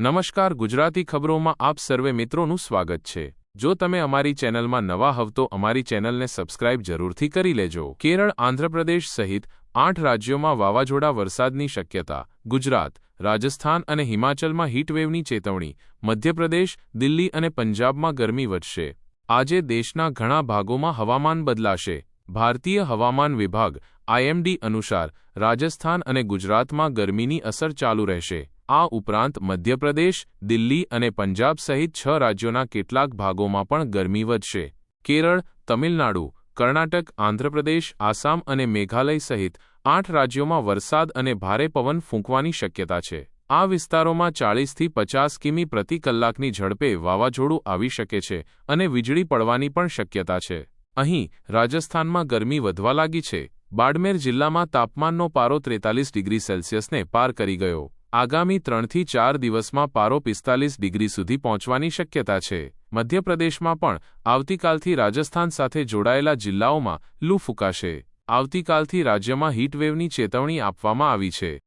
નમસ્કાર ગુજરાતી ખબરોમાં આપ સર્વે મિત્રોનું સ્વાગત છે. જો તમે અમારી ચેનલમાં નવા હવ તો અમારી ચેનલને સબસ્ક્રાઇબ જરૂરથી કરી લેજો. કેરળ, આંધ્રપ્રદેશ સહિત આઠ રાજ્યોમાં વાવાઝોડા વરસાદની શક્યતા, ગુજરાત, રાજસ્થાન અને હિમાચલમાં હીટવેવની ચેતવણી, મધ્યપ્રદેશ, દિલ્હી અને પંજાબમાં ગરમી વધશે. આજે દેશના ઘણા ભાગોમાં હવામાન બદલાશે. ભારતીય હવામાન વિભાગ, આઈએમડી અનુસાર, રાજસ્થાન અને ગુજરાતમાં ગરમીની અસર ચાલુ રહેશે. આ ઉપરાંત મધ્યપ્રદેશ, દિલ્હી અને પંજાબ સહિત છ રાજ્યોના કેટલાક ભાગોમાં પણ ગરમી વધશે. કેરળ, તમિલનાડુ, કર્ણાટક, આંધ્રપ્રદેશ, આસામ અને મેઘાલય સહિત આઠ રાજ્યોમાં વરસાદ અને ભારે પવન ફૂંકવાની શક્યતા છે. આ વિસ્તારોમાં ચાળીસથી પચાસ કિમી પ્રતિ કલાકની ઝડપે વાવાઝોડું આવી શકે છે અને વીજળી પડવાની પણ શક્યતા છે. અહીં રાજસ્થાનમાં ગરમી વધવા લાગી છે. બાડમેર જિલ્લામાં તાપમાનનો પારો ત્રેતાલીસ ડિગ્રી સેલ્સિયસને પાર કરી ગયો. આગામી ત્રણથી ચાર દિવસમાં પારો પિસ્તાલીસ ડિગ્રી સુધી પહોંચવાની શક્યતા છે. મધ્યપ્રદેશમાં પણ આવતીકાલથી રાજસ્થાન સાથે જોડાયેલા જિલ્લાઓમાં લૂ ફૂંકાશે. આવતીકાલથી રાજ્યમાં હીટવેવની ચેતવણી આપવામાં આવી છે.